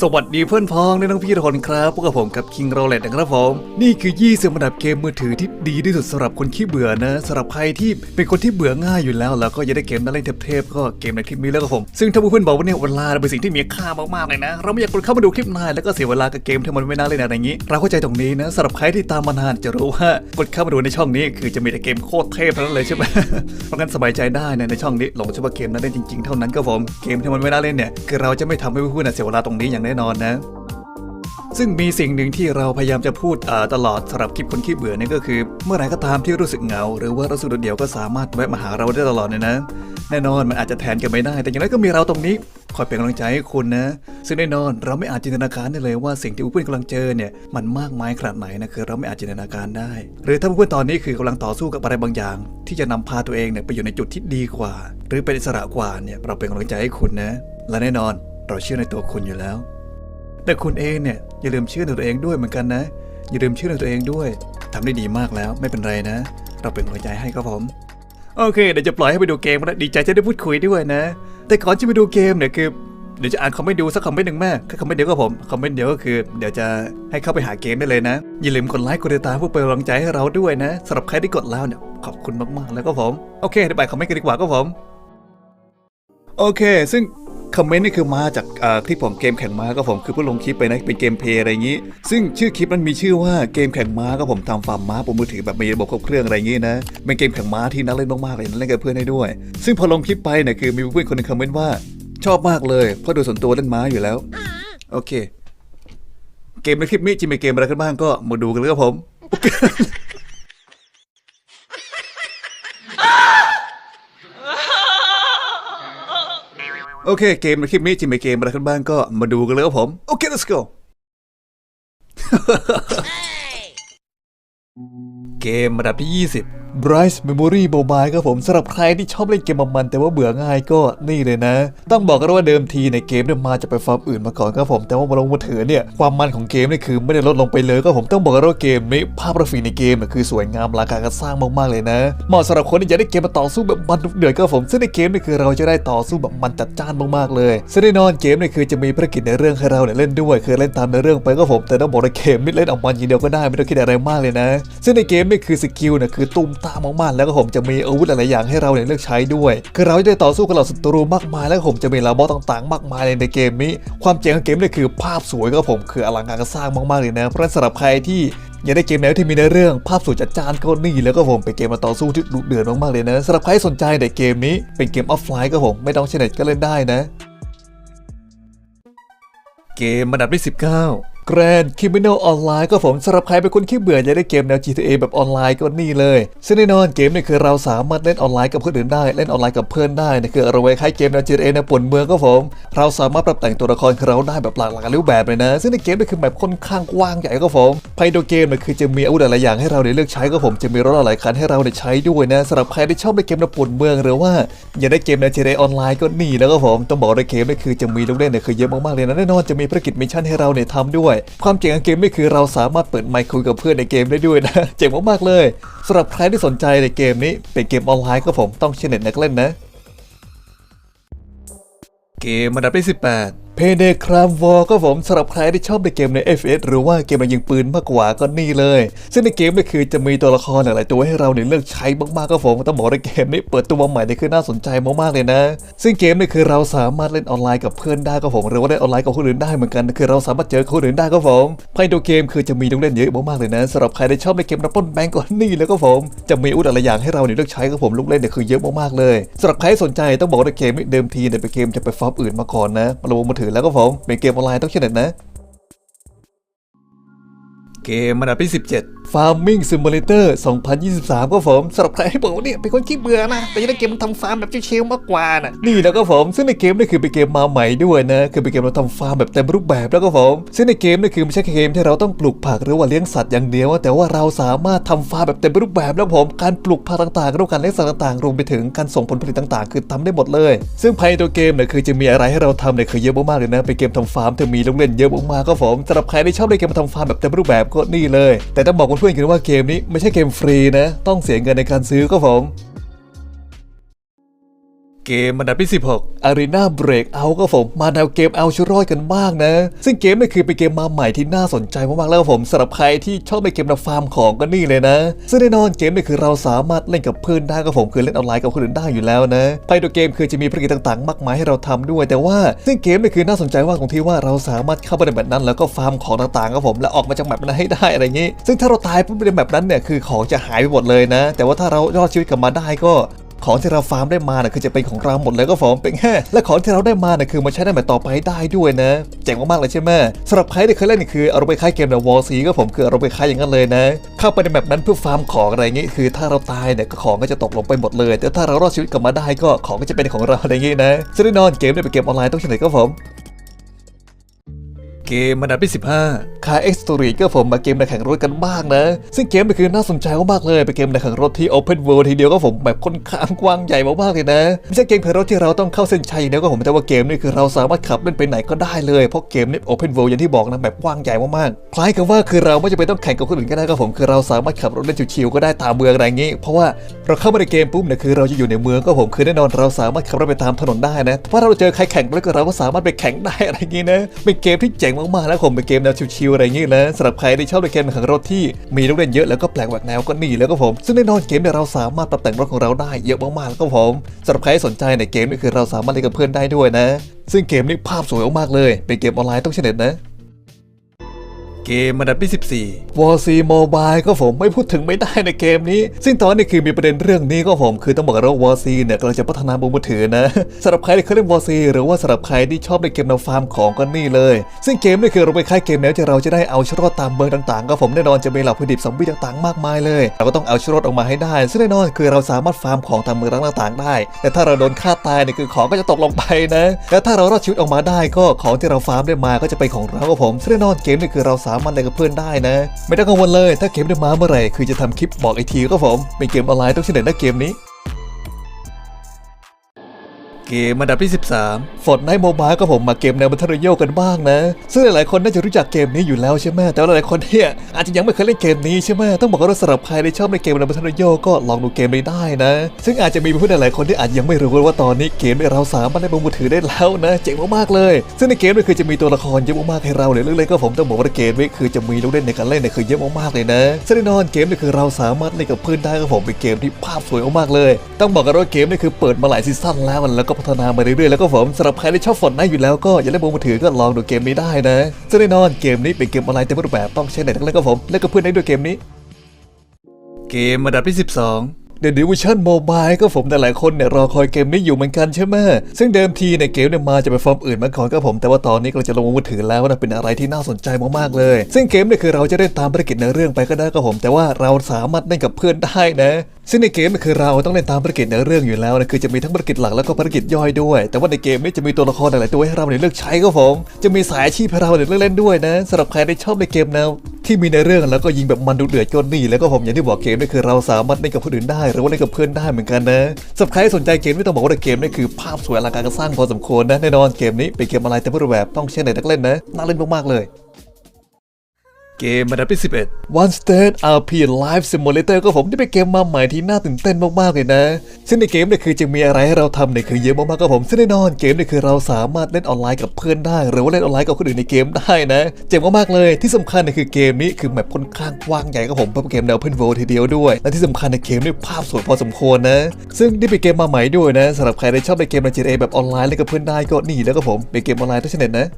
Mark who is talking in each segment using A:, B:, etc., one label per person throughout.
A: สวัสดีเพื่อนพ้องและน้องพี่ทุกคนครับพวกกับผมกับ King r o l e t นะครับผม นี่คือ 20อันดับเกมมือถือที่ดีที่สุดสำหรับคนขี้เบื่อนะสำหรับใครที่เป็นคนที่เบื่อง่ายอยู่แล้ว แล้วก็อยากได้เกมน่าเล่นเทพๆก็เกมในคลิปนี้แล้วครับผม ซึ่งถ้าเพื่อนบอกว่าเนี่ยเวลาเป็นสิ่งที่มีค่ามากๆเลยนะ เราไม่อยากกดเข้ามาดูคลิปนานแล้วก็เสียเวลากับเกมที่มันไม่น่าเล่นอะไรอย่างนี้ เราเข้าใจตรงนี้นะสำหรับใครที่ตามมานานจะรู้ว่ากดเข้ามาดูในช่องนี้ คือจะมีแต่เกมโคตรเทพเท่านั้นเลยใช่ไหมเพราะงั้นสบายใจได้นะในช่องนี้ลงเฉพาะเกมน่าเล่นจริงๆเท่านั้นครับผมเกมที่มันไม่น่าเล่นเนี่ยคือเราจะไม่ทำให้เพื่อนๆเสียเวลาตรงนี้อย่างแน่นอนนะ ซึ่งมีสิ่งหนึ่งที่เราพยายามจะพูดตลอดสำหรับคลิปคนขี้เบื่อเนี่ยก็คือ เมื่อไหร่ก็ตามที่รู้สึกเหงา หรือว่ารู้สึกโดดเดี่ยวก็สามารถแวะมาหาเราได้ตลอดเลยนะ แน่นอนมันอาจจะแทนกันไม่ได้ แต่อย่างน้อยก็มีเราตรงนี้คอยเป็นกำลังใจให้คุณนะ ซึ่งแน่นอนเราไม่อาจจินตนาการได้เลยว่าสิ่งที่เพื่อนกำลังเจอเนี่ยมันมากมายขนาดไหนนะคือเราไม่อาจจินตนาการได้ หรือถ้าเพื่อนตอนนี้คือกำลังต่อสู้กับอะไรบางอย่าง ที่จะนำพาตัวเองเนี่ยไปอยู่ในจุดที่ดีกว่า หรือเป็นอิสระกว่าเนี่ยเราเป็นกำลังใจให้คุณนะ และแน่นอนเราเชื่อในตัวคุณอยู่แล้ว แต่คุณเองเนี่ยอย่าลืมเชื่อในตัวเองด้วยเหมือนกันนะ อย่าลืมเชื่อในตัวเองด้วยทำได้ดีมากแล้วไม่เป็นไรนะ เราเป็นกำลังใจให้ครับผมโอเคเดี๋ยวจะปล่อยให้ไปดูเกมแล้วดีใจจะได้พูดคุยด้วยนะ แต่ก่อนจะไปดูเกมเนี่ยคือเดี๋ยวจะอ่านคอมเมนต์ดูสักคอมเมนต์หนึ่งแม่แค่คอมเมนต์เดียวก็ผมคอมเมนต์เดียวก็คือเดี๋ยวจะให้เข้าไปหาเกมได้เลยนะ อย่าลืมกดไลค์กดติดตามเพื่อเป็นกำลังใจให้เราด้วยนะสำหรับใครที่กดแล้วเนี่ยขอบคุณมากๆแล้วก็ผมโอเคเดี๋ยวไปคอมเมนต์กันดีกว่าก็ผมโอเค ซึ่ง คอมเมนต์นี่คือมาจากอ่าคลิปของเกมแข่งม้าก็ผมคือเพิ่งลงคลิปไปนะเป็นเกมเพลย์อะไรอย่างนี้ ซึ่งชื่อคลิปมันมีชื่อว่าเกมแข่งม้าก็ผมทำฟาร์มม้าบนมือถือแบบมีระบบครบเครื่องอะไรอย่างนี้นะเป็นเกมแข่งม้าที่น่าเล่นมากๆเลยนะเล่นกับเพื่อนได้ด้วย ซึ่งพอลงคลิปไปเนี่ยคือมีเพื่อนคนหนึงคอมเมนต์ว่าชอบมากเลยเพราะโดยส่วนตัวเล่นม้าอยู่แล้ว โอเค เกมในคลิปนี้จะมีเกมอะไรกันบ้างก็มาดูกันเลยครับผม โอเคเกมในคลิปนี้จะมีเกมอะไรกันบ้างก็มาดูกันเลยครับผม โอเค let's go เกมระดับที่ 20 Bryce Memory Mobile ครับผมสำหรับใครที่ชอบเล่นเกมมัน แต่ว่าเบื่อง่ายก็นี่เลยนะ ต้องบอกกันว่าเดิมทีในเกมเนี่ยมาจะไปฟาร์มอื่นมาก่อนครับผม แต่ว่ามาลงมือถือเนี่ยความมันของเกมเนี่ยคือไม่ได้ลดลงไปเลยก็ผมต้องบอกกันว่าเกมนี้ภาพกราฟิกในเกมเนี่ยคือสวยงามราคาการสร้างมากๆเลยนะ เหมาะสำหรับคนที่อยากได้เกมมาต่อสู้แบบมันเดือดก็ผมซึ่งในเกมเนี่ยคือเราจะได้ต่อสู้แบบมันจัดจ้านมากๆเลยซึ่งแน่นอนเกมเนี่ยคือจะมีภารกิจในเรื่องให้เราเนี่ยเล่นด้วยคือเล่นตามในเรื่องไปก็ผมแต่ต้องบอกในเกมนี่เล่นออกมาอย่างเดียวก็ได้ไม่ต้องคิดอะไรมากเลยนะ ซึ่งในเกมนี่คือสกิลเนี่ยคือตุ้มตามมากๆ แล้วก็ผมจะมีอาวุธหลายๆอย่างให้เราเนี่ยเลือกใช้ด้วย คือเราจะได้ต่อสู้กับเหล่าศัตรูมากมาย แล้วผมจะมีลาบอสต่างๆ มากมายเลยในเกมนี้ ความเจ๋งของเกมนี่คือภาพสวยก็ผมคืออลังการสร้างมากๆเลยนะเพราะฉะนั้นสำหรับใครที่อยากได้เกมแนวที่มีในเรื่องภาพสวยจัดจ้านก็นี่แล้วก็ผมเป็นเกมมาต่อสู้ที่ดุเดือดมากๆเลยนะสำหรับใครสนใจในเกมนี้เป็นเกมออฟไลน์ก็ผมไม่ต้องใช้เน็ตก็เล่นได้นะ เกมอันดับที่19 Grand Criminal Online ก็ผมสำหรับใครเป็นคนขี้เบื่ออยากได้เกมแนว GTA แบบออนไลน์ก็นี่เลย ซึ่งแน่นอนเกมเนี่ยคือเราสามารถเล่นออนไลน์กับคนอื่นได้ เล่นออนไลน์กับเพื่อนได้นะคือเราไว้คล้ายเกมแนว GTA ในป่วนเมืองก็ผม เราสามารถปรับแต่งตัวละครของเราได้แบบหลากหลายรูปแบบเลยนะ ซึ่งในเกมเนี่ยคือแบบค่อนข้างกว้างใหญ่ก็ผมภายในเกมเนี่ยคือจะมีอาวุธหลายอย่างให้เราได้เลือกใช้ก็ผมจะมีรถหลายคันให้เราได้ใช้ด้วยนะสำหรับใครที่ชอบเล่นเกมแนวป่วนเมืองหรือว่าอยากได้เกมแนว GTA ออนไลน์ก็นี่แล้วก็ผมต้องบอกในเกมเนี่คือจะมีลูกเล่นเนี่ยคือเยอะมากๆเลยนะแน่นอนจะมีภารกิจมิชชั่นให้เราเนี่ยทำด้วยความเจ๋งของเกมนี่คือเราสามารถเปิดไมค์คุยกับเพื่อนในเกมได้ด้วยนะ เจ๋งมากๆเลยสำหรับใครที่สนใจในเกมนี้เป็นเกมออนไลน์ก็ผมต้องเชนเน็ตนักเล่นนะ เกมอันดับที่18 Payday Crime War ก็ผมสำหรับใครที่ชอบในเกมใน FS หรือว่าเกมมายิงปืนมากกว่าก็นี่เลย ซึ่งในเกมนี่คือจะมีตัวละครหลาย ๆ ตัวให้เราเนี่ยเลือกใช้มากๆก็ผมต้องบอกในเกมนี้เปิดตัวใหม่นี่คือน่าสนใจมาก ๆ เลยนะ ซึ่งเกมนี่คือเราสามารถเล่นออนไลน์กับเพื่อนได้ก็ผมหรือว่าเล่นออนไลน์กับคนอื่นได้เหมือนกัน คือเราสามารถเจอคนอื่นได้ก็ผมภายในเกมคือจะมีลูกเล่นเยอะมาก ๆ เลยนะสำหรับใครที่ชอบในเกมดับเบิลแบงก์ก็นี่เลยก็ผมจะมีอาวุธหลายอย่างให้เราเนี่ยเลือกใช้ก็ผมลูกเล่นเนี่ยคือเยอะมากๆเลยสำหรับใครที่สนใจต้องบอกว่าในเกมนี้เดิมทีเนี่ยเป็นเกมจะไปฟอร์มอื่นมาก่อนนะมาลงมือถือแล้วก็ผมเป็นเกมออนไลน์ต้องเช่นนั้นนะ เกมอันดับที่ 17 Farming Simulator 2023 ก็ผมสำหรับใครที่บอกว่าเนี่ยเป็นคนขี้เบื่อนะ แต่ยากได้เกมมันทำฟาร์มแบบเชิลๆมากกว่านะนี่แล้วก็ผมซึ่งในเกมนี่คือเป็นเกมมาใหม่ด้วยนะคือเป็นเกมเราทำฟาร์มแบบเต็มรูปแบบแล้วก็ผมซึ่งในเกมนี่คือไม่ใช่แค่เกมที่เราต้องปลูกผักหรือว่าเลี้ยงสัตว์อย่างเดียว แต่ว่าเราสามารถทำฟาร์มแบบเต็มรูปแบบแล้วผมการปลูกผักต่างๆหรือการเลี้ยงสัตว์ต่างๆรวมไปถึงการส่งผลผลิตต่างๆ คือทำได้หมดเลย ซึ่งภายในตัวเกมเนี่ยคือจะมีอะไรให้เราทำเนี่ยคือเยอะมากๆเลยนะเป็นเกมทำฟาร์มที่มีลูกเล่นเยอะมากๆก็ผมสำหรับใครที่ชอบเล่นเกมทำฟาร์มแบบเต็มรูปแบบก็นี่เลย แต่ต้องบอกเพื่อนกันว่าเกมนี้ไม่ใช่เกมฟรีนะ ต้องเสียเงินในการซื้อก็ผม เกมอันดับที่ 16 Arena Breakout ก็ผมมาแนวเกมเอาชีวิตรอดกันมากนะ ซึ่งเกมนี้คือเป็นเกมมาใหม่ที่น่าสนใจมากๆแล้วผมสำหรับใครที่ชอบในเกมแนฟาร์มของก็นี่เลยนะ ซึ่งแน่นอนเกมนี้คือเราสามารถเล่นกับเพื่อนได้ก็ผมคือเล่นออนไลน์กับคนอื่นได้อยู่แล้วนะภายในเกมคือจะมีภารกิจต่างๆ มากมายให้เราทำด้วย แต่ว่าซึ่งเกมนี้คือน่าสนใจมาตรงที่ว่าเราสามารถเข้าไปในแบบนั้น แล้วก็ฟาร์มของต่างๆครับผมและออกมาจากแบบนั้นให้ได้อะไรอย่างนี้ ซึ่งถ้าเราตายปุ๊บในแบบนั้นเนี่ยคือของจะหายไปหมดเลยนะ แต่ว่าถ้าเรารอดชีวิตกลับมาได้ก็ ของที่เราฟาร์มได้มาเนี่ยคือจะเป็นของเราหมดเลยก็ผมเป็นแค่และของที่เราได้มาเนี่ยคือมาใช้ได้แบบต่อไปได้ด้วยนะเจ๋งมากๆเลยใช่ไหมสำหรับใครที่เคยเล่นนี่คือเอาไปคล้ายเกมในวอลซีก็ผมคือเอาไปคล้ายอย่างนั้นเลยนะ เข้าไปในแบบนั้นเพื่อฟาร์มของอะไรอย่างงี้คือถ้าเราตายเนี่ยก็ของก็จะตกลงไปหมดเลย แต่ถ้าเรารอดชีวิตกลับมาได้ก็ของก็จะเป็นของเราอะไรอย่างงี้นะซึ่งแน่นอนเกมเนี่ยเป็นเกมออนไลน์ต้องเฉลยก็ผม เกมอันดับที่15คาเอ็กซ์ตรีก็ผมมาเกมในแข่งรถกันบ้างนะ ซึ่งเกมนี้คือน่าสนใจมากเลยเป็นเกมในแข่งรถที่ Open World ทีเดียวก็ผมแบบค่อนข้างกว้างใหญ่มากๆเลยนะ ไม่ใช่เกมแข่งรถที่เราต้องเข้าเส้นชัยนะก็ผมแต่ว่าเกมนี้คือเราสามารถขับเล่นไปไหนก็ได้เลยเพราะเกมนี้ Open World อย่างที่บอกนะแบบกว้างใหญ่มากๆคล้ายกับว่าคือเราไม่จำเป็นต้องแข่งกับคนอื่นก็ได้ก็ผมคือเราสามารถขับรถเล่นชิวๆก็ได้ตามเมืองอะไรอย่างงี้ เพราะว่าเราเข้ามาในเกมปุ๊บเนี่ยคือเราจะอยู่ในเมืองก็ผมคือแน่นอนเราสามารถขับรถไปตามถนนได้นะถ้าเราเจอใครแข่งรถกับเราก็สามารถไปแข่งได้อะไรอย่างงี้นะเป็นเกมที่เจ๋งมากๆ แล้วผมเป็นเกมแนวชิวๆอะไรอย่างงี้นะสำหรับใครที่ชอบในเกมแข่งรถที่มีลูกเล่นเยอะแล้วก็แปลกแหวกแนวก็นี่แล้วก็ผม ซึ่งแน่นอนเกมเนี่ยเราสามารถปรับแต่งรถของเราได้เยอะมากๆแล้วก็ผมสำหรับใครที่สนใจในเกมนี่คือเราสามารถเล่นกับเพื่อนได้ด้วยนะ ซึ่งเกมนี้ภาพสวยมากๆเลย เป็นเกมออนไลน์ต้องเฉน็ดนะ เกมอันดับที่ 14 War C Mobile ก็ผมไม่พูดถึงไม่ได้ในเกมนี้ ซึ่งตอนนี้คือมีประเด็นเรื่องนี้ก็ผมคือต้องบอกกันว่า War C เนี่ยกำลังจะพัฒนาบนมือถือนะสำหรับใครที่เคยเล่น War C หรือว่าสำหรับใครที่ชอบในเกมแนวฟาร์มของก็นี่เลย ซึ่งเกมนี่คือเราไปค่ายเกมแล้วที่เราจะได้เอาชีวิตรอดตามเมืองต่างๆ ก็ผมแน่นอนจะมีเหล่าผู้ดิบซอมบี้ต่างๆ มากมายเลย เราก็ต้องเอาชีวิตรอดออกมาให้ได้ ซึ่งแน่นอนคือเราสามารถฟาร์มของตามเมืองต่างๆ ได้ แต่ถ้าเราโดนฆ่าตายเนี่ยคือของก็จะตกลงไปนะ และถ้าเรารอดชีวิตออกมาได้ก็ของที่เราฟาร์มได้มาก็จะเป็นของเราก็ผมซึ่งแน่นอนเกมนี่คือเราสาามารถเล่นกับเพื่อนได้นะ ไม่ต้องกังวลเลยถ้าเกมได้มาเมื่อไหร่คือจะทำคลิปบอกไอีกทีก็ผมเป็นเกมออนไลน์ต้องเฉลยนะเกมนี้ เกมอันดับที่ 13 Fortnite Mobile ก็ผมมาเกมแนวบันเทิงโยกันบ้างนะ ซึ่งหลายๆคนน่าจะรู้จักเกมนี้อยู่แล้วใช่ไหมแต่ว่าหลายๆคนเนี่ยอาจจะยังไม่เคยเล่นเกมนี้ใช่ไหมต้องบอกว่าสำหรับใครที่ชอบในเกมแนวบันเทิงโยก็ลองดูเกมนี้ได้นะ ซึ่งอาจจะมีเพื่อนหลายๆคนที่อาจยังไม่รู้ว่าตอนนี้เกมนี้เราสามารถเล่นบนมือถือได้แล้วนะเจ๋งมากๆเลย ซึ่งในเกมนี้คือจะมีตัวละครเยอะมากๆให้เราเลยเรื่องเล่นก็ผมต้องบอกว่าเกมนี้คือจะมีลูกเล่นในการเล่นเนี่ยคือเยอะมากๆเลยนะซึ่งแน่นอนเกมนี้คือเราสามารถเล่นกับเพื่อนได้ก็ผมเป็นเกมที่ภาพสวยมากๆเลย ต้องบอกกันว่าเกมนี้คือเปิดมาหลายซีซั่นแล้วแล้วก็พัฒนามาเรื่อยๆแล้วก็ผมสำหรับใครที่ชอบฝนได้อยู่แล้วก็อย่าเล่นบนมือถือก็ลองดูเกมนี้ได้นะซึ่งแน่นอนเกมนี้เป็นเกมออนไลน์เต็มรูปแบบต้องใช้เน็ตทั้งเล่นก็ผมและก็เพื่อนได้ด้วยเกมนี้ เกมระดับที่ 12 The Division Mobile ก็ผมแต่หลายคนเนี่ยรอคอยเกมนี้อยู่เหมือนกันใช่ไหมซึ่งเดิมทีในเกมเนี่ยมาจะเป็นฟอร์มอื่นมาก่อนก็ผม แต่ว่าตอนนี้ก็จะลงมือถือแล้วนะเป็นอะไรที่น่าสนใจมากๆเลย ซึ่งเกมเนี่ยคือเราจะได้ตามภารกิจในเรื่องไปก็ได้ก็ผม แต่ว่าเราสามารถเล่นกับเพื่อนได้นะซึ่งในเกมเนี่ยคือเราต้องเล่นตามภารกิจในเรื่องอยู่แล้วนะคือจะมีทั้งภารกิจหลักแล้วก็ภารกิจย่อยด้วย แต่ว่าในเกมนี้จะมีตัวละครหลายๆตัวให้เราเนี่ยเลือกใช้ก็ผม จะมีสายอาชีพให้เราเนี่ยเลือกเล่นด้วยนะสำหรับใครที่ชอบในเกมแนว ที่มีในเรื่องแล้วก็ยิงแบบมันดุเดือดจนนี่แล้วก็ผมอย่างที่บอกเกมนี่คือเราสามารถเล่นกับคนอื่นได้หรือว่าเล่นกับเพื่อนได้เหมือนกันนะสำหรับใครสนใจเกมไม่ต้องบอกว่าเกมนี่คือภาพสวยอลังการสร้างพอสมควรนะแน่นอนเกมนี้เป็นเกมอะไรแต่รูปแบบต้องเช่นไหนนักเล่นนะน่าเล่นมากๆเลย เกมอันดับที่ 11 One State RP Live Simulator ก็ผมที่เป็นเกมมาใหม่ที่น่าตื่นเต้นมากๆเลยนะ ซึ่งในเกมเนี่ยคือจะมีอะไรให้เราทำเนี่ยคือเยอะมากๆก็ผมซึ่งแน่นอนเกมเนี่ยคือเราสามารถเล่นออนไลน์กับเพื่อนได้ หรือว่าเล่นออนไลน์กับคนอื่นในเกมได้นะเจ๋งมากๆเลยที่สำคัญเนี่ยคือเกมนี้คือแมปค่อนข้างกว้างใหญ่ก็ผมเป็นเกมแนวเพื่อนโวทีเดียวด้วย และที่สำคัญในเกมเนี่ยภาพสวยพอสมควรนะ ซึ่งนี่เป็นเกมมาใหม่ด้วยนะสำหรับใครที่ชอบในเกมใน GTA แบบออนไลน์เล่นกับเพื่อนได้ก็นี่แล้วก็ผมเป็นเกมออนไลน์ทั้งชนิดนะ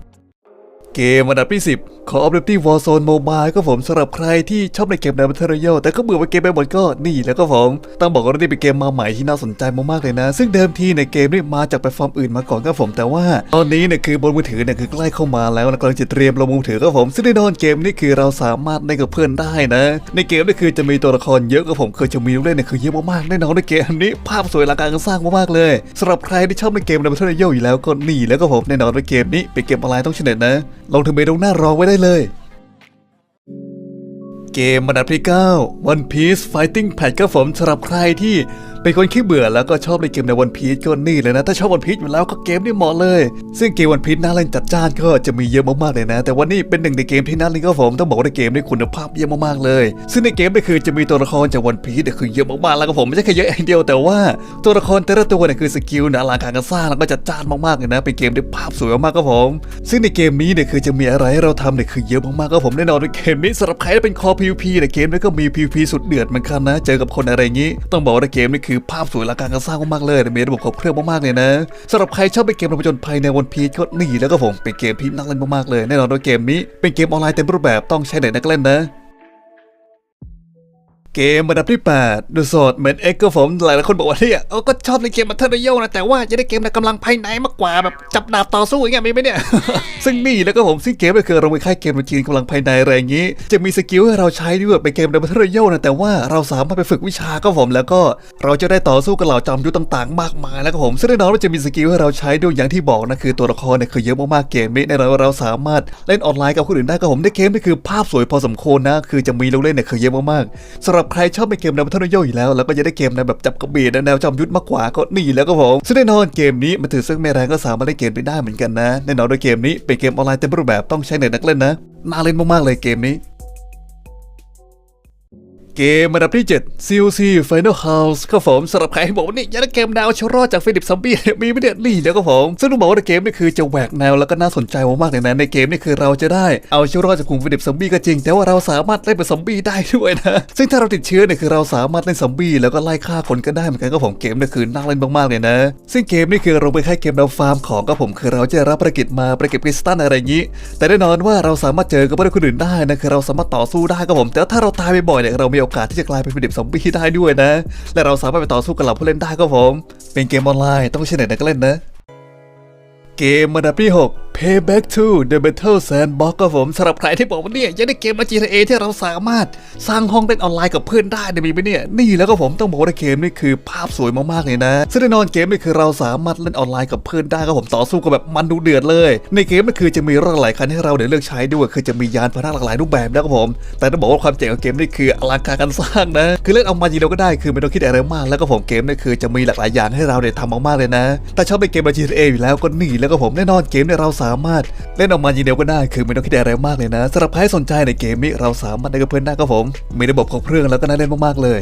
A: เกมอันดับที่ 10 Call of Duty Warzone Mobile ก็ผมสำหรับใครที่ชอบในเกมแนวบันเทิงโยแต่ก็เบื่อไปเกมไปหมดก็นี่แล้วก็ผมต้องบอกว่านี่เป็นเกมมาใหม่ที่น่าสนใจมากๆเลยนะ ซึ่งเดิมทีในเกมนี่มาจากแพลตฟอร์มอื่นมาก่อนก็ผมแต่ว่า ตอนนี้เนี่ยคือบนมือถือเนี่ยคือใกล้เข้ามาแล้วนะกำลังจะเตรียมลงมือถือก็ผม ซึ่งแน่นอนเกมนี่คือเราสามารถเล่นกับเพื่อนได้นะ ในเกมนี่คือจะมีตัวละครเยอะก็ผมเคยจะมีลูกเล่นเนี่ยคือเยอะมากๆแน่นอนในเกมนี้ภาพสวยอลังการสร้างมากๆเลยสำหรับใครที่ชอบในเกมแนวบันเทิงโยอยู่แล้วก็นี่แล้วก็ผมแน่นอนในเกมนี้เป็นเกมออนไลน์ต้องชนะนะลงทะเบียนตรงหน้ารอไว้ได้เลย เกมอันดับที่9 One Piece Fighting Pad ครับผมสำหรับใครที่ เป็นคนขี้เบื่อแล้วก็ชอบในเกมในวันพีชก็นี่เลยนะ ถ้าชอบวันพีชอยู่แล้วก็เกมนี้เหมาะเลย ซึ่งเกมวันพีชน่าเล่นจัดจ้านก็จะมีเยอะมากๆเลยนะ แต่ว่านี่เป็นหนึ่งในเกมที่น่าเล่นก็ผมต้องบอกว่าในเกมนี้คุณภาพเยี่ยมากๆเลย ซึ่งในเกมนี่คือจะมีตัวละครจากวันพีชเนี่ยคือเยอะมากๆแล้วก็ผมไม่ใช่แค่เยอะอย่างเดียวแต่ว่าตัวละครแต่ละตัวเนี่ยคือสกิลนะอลังการกันสร้างแล้วก็จัดจ้านมากๆเลยนะเป็นเกมที่ภาพสวยมากๆก็ผม ซึ่งในเกมนี้เนี่ยคือจะมีอะไรให้เราทำเนี่ยคือเยอะมากๆก็ผมแน่นอนในเกมนี้สำหรับใครที่เป็นคอ PVP เนี่ยเกมนี้ก็มี PVP สุดเดือดเหมือนกันนะ เจอกับคนอะไรอย่างนี้ ต้องบอกว่าในเกมนี้คือภาพสวยและการกันสร้างมากๆเลยมีระบบครบเครื่องมากๆเลยนะสำหรับใครชอบเป็นเกมระจนภัยในวันพีชก็นี่แล้วก็ผมเป็นเกมที่นักเล่นมากๆเลยแน่นอนว่าเกมนี้เป็นเกมออนไลน์เต็มรูปแบบต้องใช้เน็กนักเล่นนะเกมระดับที่ 8 ดูสดเหมือนเอ็กก็ผม หลายๆคนบอกว่าเนี่ยเออก็ชอบในเกมบัตเทิลรอยัลนะ แต่ว่าจะได้เกมในกำลังภายในมากว่าแบบจับดาบต่อสู้อย่างเงี้ยมีไหมเนี่ย ซึ่งนี่แล้วก็ผมซึ่งเกมก็คือเราไปค่ายเกมจีนกำลังภายในอะไรอย่างงี้ จะมีสกิลให้เราใช้ด้วยเป็นเกมในบัตเทิลรอยัลนะแต่ว่าเราสามารถไปฝึกวิชาก็ผมแล้วก็เราจะได้ต่อสู้กับเหล่าจอมยุทธต่างๆ มากมายแล้วก็ผมซึ่งแน่นอนว่าจะมีสกิลให้เราใช้ด้วยอย่างที่บอกนะคือตัวละครเนี่ยคือเยอะมากๆเกมนี้แน่นอนว่าเราสามารถเล่นออนไลน์กับคนอื่นได้ก็ผมในเกมนี่คือภาพสวยพอสมควรนะคือจะมีลูกเล่นเนี่ยคือเยอะมากๆสำหรับใครชอบในเกมในบัตเทิลรอยัลอยู่แล้ว แล้วก็จะได้เกมในแบบจับกระบี่แนวจอมยุทธมากกว่าก็นี่แล้วก็ผมซึ่งแน่นอนเกมนี้มันถือซึ่งไม่แรงก็สามารถเล่นเกมไปได้เหมือนกันนะแน่นอนด้วยเกมนี้เป็นเกมออนไลน์เต็มรูปแบบต้องใช้เน็ตนักเล่นนะน่าเล่นมากๆเลยเกมนี้ เกมระดับที่ 7 COC Final House ครับผมสำหรับใครที่บอกว่านี่ยากได้เกมแนวชรอดจากฟิลิปซัมบี้มีไม่เด็ดนี่แล้วก็ผมซึ่งต้องบอกว่าในเกมนี่คือจะแหวกแนวแล้วก็น่าสนใจมากๆเลยนะในเกมนี่คือเราจะได้เอาชรอดจากกลุ่มฟิลิปซัมบี้ก็จริง แต่ว่าเราสามารถเล่นเป็นซอมบี้ได้ด้วยนะซึ่งถ้าเราติดเชื้อเนี่ยคือเราสามารถเล่นซอมบี้แล้วก็ไล่ฆ่าคนก็ได้เหมือนกันก็ผมเกมนี่คือน่าเล่นมากๆเลยนะ ซึ่งเกมนี่คือเราไปแค่เกมแนวฟาร์มของก็ผมคือเราจะรับภารกิจมาไปเก็บคริสตัลอะไรอย่างนี้ แต่แน่นอนว่าเราสามารถเจอกับผู้เล่นคนอื่นได้นะคือเราสามารถต่อสู้ได้ครับผมแต่ถ้าเราตายบ่อยเนี่ยเรามีโอกาสที่จะกลายเป็นฟิลิปซอมบี้ได้ด้วยนะ และเราสามารถไปต่อสู้กับเหล่าผู้เล่นได้ครับผม เป็นเกมออนไลน์ต้องใช้เน็ตในการเล่นนะ เกมมาดับที่6 Payback 2 The Battle Sandbox ครับผมสำหรับใครที่บอกว่าเนี่ยอยากได้เกมมา GTA ที่เราสามารถสร้างห้องเล่นออนไลน์กับเพื่อนได้เนี่ยมีไหมเนี่ย นี่แล้วก็ผมต้องบอกว่าเกมนี่คือภาพสวยมากๆเลยนะซึ่งแน่นอนเกมนี่คือเราสามารถเล่นออนไลน์กับเพื่อนได้ครับผมต่อสู้กันแบบมันดูเดือดเลย ในเกมนี่คือจะมีรถหลายคันให้เราได้เลือกใช้ด้วยคือจะมียานพาหนะหลากหลายรูปแบบนะครับผม แต่ต้องบอกว่าความเจ๋งของเกมนี่คืออลังการการสร้างนะ คือเล่นเอามาจริงเราก็ได้คือไม่ต้องคิดอะไรมากแล้วก็ผมเกมนี่คือจะมีหลากหลายอย่างให้เราได้ทำมากๆเลยนะ แต่ชอบในเกมมา GTA อยู่แล้วก็นี่แล้วก็ผมแน่นอนเกมเนี่ยเราสามารถเล่นออกมายิงเดียวก็ได้ คือไม่ต้องคิดอะไรมากเลยนะสำหรับใครสนใจในเกมนี้เราสามารถได้กับเพื่อนได้ครับผมมีระบบครบเครื่องแล้วก็น่าเล่นมากๆเลย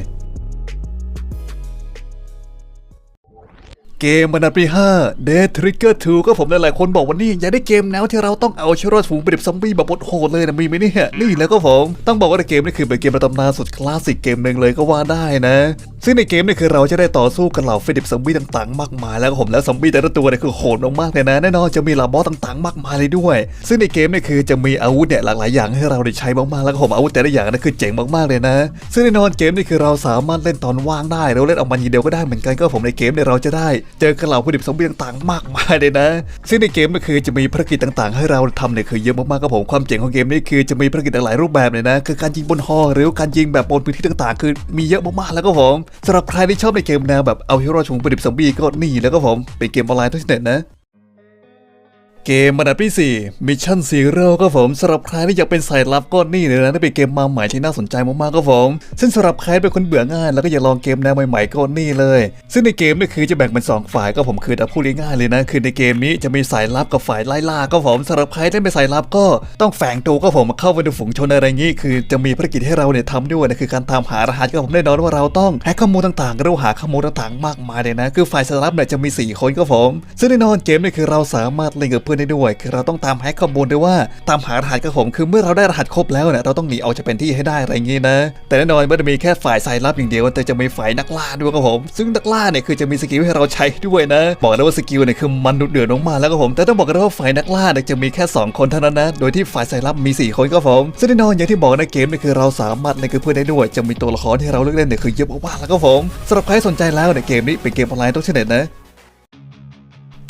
A: เกมอันดับที่5 Dead Trigger 2ก็ผมหลายๆคนบอกว่านี่อยากได้เกมแนวที่เราต้องเอาชีวิตรอดฝูงเป็นแบซอมบี้แบบโหดเลยนะมีไหมเนี่ยนี่แล้วก็ผมต้องบอกว่าในเกมนี่คือเป็นเกมประตำนานสุดคลาสสิกเกมหนึ่งเลยก็ว่าได้นะ ซึ่งในเกมนี่คือเราจะได้ต่อสู้กับเหล่าเฟิลิปซอมบี้ต่างๆ มากมายแล้วก็ผมแล้วซอมบี้แต่ละตัวเนี่ยคือโหดมากๆเลยนะแน่นอนจะมีเหล่าบอสต่างๆ มากมายเลยด้วย ซึ่งในเกมนี่คือจะมีอาวุธเนี่ยหลากหลายอย่างให้เราได้ใช้มากๆแล้วก็ผมอาวุธแต่ละอย่างนั่นคือเจ๋งมากๆเลยนะ ซึ่งแน่นอนเกมนี่คือเราสามารถเล่นตอนว่างได้เราเล่นออกมาทีเดียวก็ได้เหมือนกันก็ผมในเกมเนี่ยเราจะได้เจอกับเหล่าผู้ดิบซอมบี้ต่างๆ มากมายเลยนะ ซึ่งในเกมก็คือจะมีภารกิจต่างๆ ให้เราทำเนี่ยคือเยอะมากๆครับผมความเจ๋งของเกมนี่คือจะมีภารกิจหลายรูปแบบเลยนะ คือการยิงบนหอหรือการยิงแบบบนพื้นที่ต่างๆ คือมีเยอะมากๆแล้วก็ผมสำหรับใครที่ชอบในเกมแนวแบบเอาฮีโร่ชงผู้ดิษฐ์ซอมบี้ก็นี่แล้วก็ผมเป็นเกมออนไลน์ทั้งเน็ตนะ เกมอันดับที่ 4 Mission Zero ก็ผมสำหรับใครที่อยากเป็นสายลับก็นี่เลยนะนี่เป็นเกมมาใหม่ที่น่าสนใจมากๆก็ผม ซึ่งสำหรับใครเป็นคนเบื่อง่าย แล้วก็อยากลองเกมแนวใหม่ๆก็นี่เลย ซึ่งในเกมนี่คือจะแบ่งเป็นสองฝ่ายก็ผมคือจะพูดง่ายๆเลยนะ คือในเกมนี้จะมีสายลับกับฝ่ายไล่ล่าก็ผมสำหรับใครที่เป็นสายลับก็ต้องแฝงตัวก็ผมเข้าไปในฝูงชนอะไรงนี้ คือจะมีภารกิจให้เราเนี่ยทำด้วยนะคือการตามหารหัสก็ผมแน่นอนว่าเราต้องแฮกข้อมูลต่างๆก็ต้อหาข้อมูลต่างๆ มากมายเลยนะ คือฝ่ายสายลับเนี่ยจะมีสี่คนก็ผม ซึ่งแน่นอนเกมนี่คือเราสามารถเล่นกับพื่อนได้ด้วย คือเราต้องตามแฮกข้อมูลด้วยว่าตามหารหัสกับผมคือเมื่อเราได้รหัสครบแล้วเนี่ยเราต้องหนีออกจากแผนที่ให้ได้อะไรอย่างงี้นะ แต่แน่นอนไม่ได้มีแค่ฝ่ายสายลับอย่างเดียวแต่จะมีฝ่ายนักล่าด้วยครับผม ซึ่งนักล่าเนี่ยคือจะมีสกิลให้เราใช้ด้วยนะ บอกเลยว่าสกิลเนี่ยคือมันดุเดือดมากแล้วครับผม แต่ต้องบอกกันว่าฝ่ายนักล่าเนี่ยจะมีแค่สองคนเท่านั้นนะ โดยที่ฝ่ายสายลับมีสี่คนครับผมซึ่งแน่นอนอย่างที่บอกในเกมเนี่ยคือเราสามารถเล่นกับเพื่อนได้ด้วย จะมีตัวละครที่เราเลือกเล่นเนี่ยคือเยอะมากๆแล้วครับผมสำหรับใครสนใจแล้วเนี่ยเกมนี้เป็นเกมออนไลน์ต้องใช้เน็ตนะ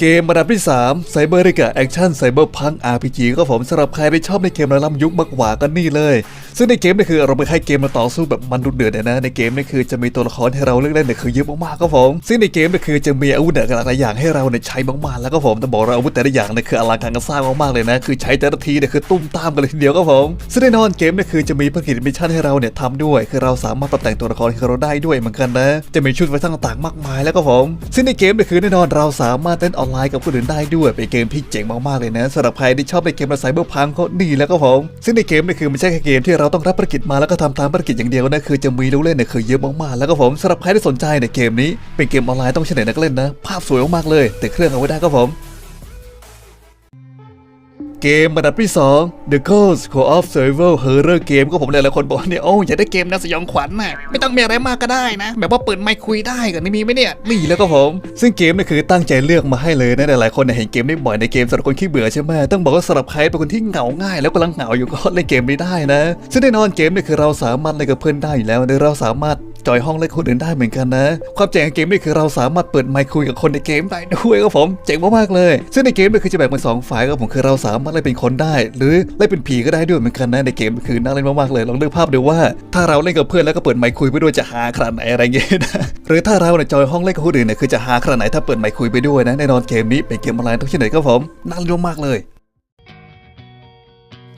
A: เกมระดับที่3 Cyber ริกะแอคชั่นไซเบอร์พัง RPG ก็ผมสำหรับใครที่ชอบในเกมระล่ำยุคมากกว่าก็นี่เลย ซึ่งในเกมนี่คือเราไม่ให้เกมมาต่อสู้แบบมันดุเดือดเลยนะในเกมนี่คือจะมีตัวละครให้เราเลือกเล่นเนี่ยคือเยอะมากๆครับผมซึ่งในเกมนี่คือจะมีอาวุธหลายอย่างให้เราเนี่ยใช้มากๆแล้วก็ผมแต่บอกเราอาวุธแต่ละอย่างเนี่ยคืออลังการงานสร้างมากๆเลยนะคือใช้แต่ละทีเนี่ยคือตุ้มตามกันเลยทีเดียวครับผมซึ่งแน่นอนเกมนี่คือจะมีภารกิจมิชชั่นให้เราเนี่ยทำด้วย คือเราสามารถปรับแต่งตัวละครให้เราได้ด้วยเหมือนกันนะ จะมีชุดไว้ต่างๆมากมายแล้วก็ผมซึ่งในเกมนี่คือแน่นอนเราสามารถเล่นออนไลน์กับคนอื่นได้ด้วยเป็นเกมที่เจ๋งมากๆเลยนะสำหรับใครที่ชอบเล่นเกมในไซเบอร์พังก็ดีแล้วก็ผมซึ่งในเกมนี่คือไม่ใช่แค่เกมที่เราต้องรับภารกิจมาแล้วก็ทำตามภารกิจอย่างเดียวนะคือจะมีลูกเล่นเนี่ยคือเยอะมากๆแล้วก็ผมสำหรับใครที่สนใจในเกมนี้เป็นเกมออนไลน์ต้องใช้เน็ตนักเล่นนะ ภาพสวยมากๆเลย แต่เครื่องเอาไว้ได้ก็ผม เกมระดับที่ 2 The Ghost Co-op Survival Horror Game ก็ผมหลายๆคนบอกเนี่ยโอ้อยากได้เกมนวสยองขวัญน่ะไม่ต้องมีอะไรมากก็ได้นะ แบบว่าเปิดไมค์คุยได้กันนี่มีไหมเนี่ยนี่แล้วก็ผม ซึ่งเกมนี่คือตั้งใจเลือกมาให้เลยนะหลายๆคนเนี่ยเห็นเกมนี้บ่อยในเกมสำหรับคนขี้เบื่อใช่ไหมต้องบอกว่าสำหรับใครเป็นคนที่เหงาง่าย แล้วกำลังเหงาอยู่ก็เล่นเกมนี้ได้นะ ซึ่งแน่นอนเกมนี่คือเราสามารถเล่นกับเพื่อนได้อยู่แล้วโดยเราสามารถจอยห้องเล่นคนอื่นได้เหมือนกันนะ ความเจ๋งของเกมนี่คือเราสามารถเปิดไมค์คุยกับคนในเกมได้ด้วยครับผมเจ๋งมากๆเลย ซึ่งในเกมนี่คือจะแบ่งเป็นสองฝ่ายครับผมคือเราสามารถเล่นเป็นคนได้ หรือเล่นเป็นผีก็ได้ด้วยเหมือนกันนะในเกมคือน่าเล่นมากๆเลยลองนึกภาพดูว่า ถ้าเราเล่นกับเพื่อนแล้วก็เปิดไมค์คุยไปด้วยจะหาขนาดไหนอะไรเงี้ยนะหรือถ้าเราเนี่ยจอยห้องเล่นกับคนอื่นเนี่ยคือจะหาขนาดไหนถ้าเปิดไมค์คุยไปด้วยนะแน่นอนเกมนี้เป็นเกมออนไลน์ต้องที่ไหนครับผมน่าเล่นมากเลย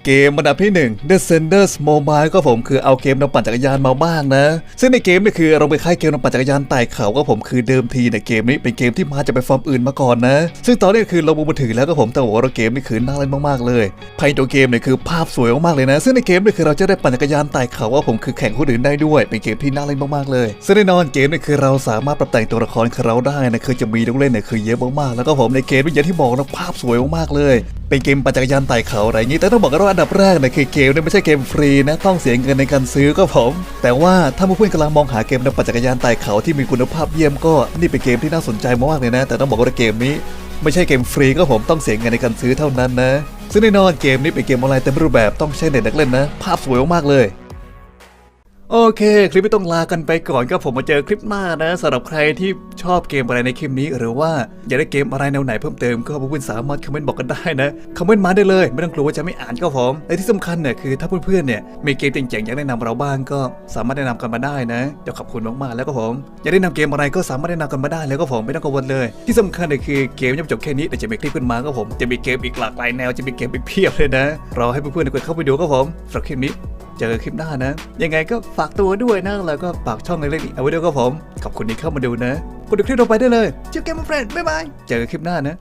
A: เกมอันดับที่1 The Senders Mobile ก็ผมคือเอาเกมนำปั่นจักรยานมาบ้างนะ ซึ่งในเกมนี่คือเราไปค่ายเกมนำปั่นจักรยานไต่เขาก็ผมคือเดิมทีในยเกมนี้เป็นเกมที่มาจากไปฟอร์มอื่นมาก่อนนะ ซึ่งตอนนี้คือเราบุกมาถึงแล้วก็ผมแต่บอกว่าเกมนี่คือน่าเล่นมากๆเลยภายในตัวเกมเนี่ยคือภาพสวยมากๆเลยนะ ซึ่งในเกมนี่คือเราจะได้ปั่นจักรยานไต่เขาว่าผมคือแข่งคนอื่นได้ด้วย เป็นเกมที่น่าเล่นมากๆเลยซึ่งแน่นอนเกมนี่คือเราสามารถปรับแต่งตัวละครของเราได้นะคือจะมีลูกเล่นเนี่ยคือเยอะมากๆแล้วก็ผมในเกมนี่อย่างที่บอกนะภาพสวยมากๆเลย เป็นเกมปั่นจักรยานไต่เขาอะไรอย่างนี้แต่ต้องบอกกันว่าอันดับแรกเนี่ยคือเกมเนี่ยไม่ใช่เกมฟรีนะต้องเสียเงินในการซื้อก็ผม แต่ว่าถ้าเพื่อนกำลังมองหาเกมนำปั่นจักรยานไต่เขาที่มีคุณภาพเยี่ยมก็นี่เป็นเกมที่น่าสนใจมากๆเลยนะ แต่ต้องบอกว่าเกมนี้ไม่ใช่เกมฟรีก็ผมต้องเสียเงินในการซื้อเท่านั้นนะซึ่งแน่นอนเกมนี้เป็นเกมออนไลน์เต็มรูปแบบต้องใช้เน็ตนักเล่นนะ ภาพสวยมากๆเลย โอเค คลิปไม่ต้องลากันไปก่อนก็ผมมาเจอคลิปหน้านะสำหรับใครที่ชอบเกมอะไรในคลิปนี้ หรือว่าอยากได้เกมอะไรแนวไหนเพิ่มเติมก็เพื่อนๆสามารถคอมเมนต์บอกกันได้นะคอมเมนต์มาได้เลย ไม่ต้องกลัวว่าจะไม่อ่านก็ผมและที่สำคัญเนี่ยคือถ้าเพื่อนๆเนี่ยมีเกมเจ๋งๆอยากแนะนำเราบ้างก็สามารถแนะนำกันมาได้นะเดี๋ยวขอบคุณมากๆแล้วก็ผมอยากแนะนำเกมอะไรก็สามารถแนะนำกันมาได้แล้วก็ผมไม่ต้องกังวลเลย ที่สำคัญเนี่ยคือเกมยังไม่จบแค่นี้เดี๋ยวจะมีคลิปขึ้นมาก็ผมจะมีเกมอีกหลากหลายแนวจะมีเกมอีกเพียบเลยนะรอให้เพื่อนๆกดเข้าไปดูก็ผมสำหรับคลิปนี้ เจอกันคลิปหน้านะ ยังไงก็ฝากตัวด้วยนะ แล้วก็ฝากช่องเล็กๆนี้เอาไว้ด้วยก็ผม ขอบคุณที่เข้ามาดูนะกดดูคลิปต่อไปได้เลยเจอกันมาเฟรนด์บ๊ายบาย เจอกันคลิปหน้านะ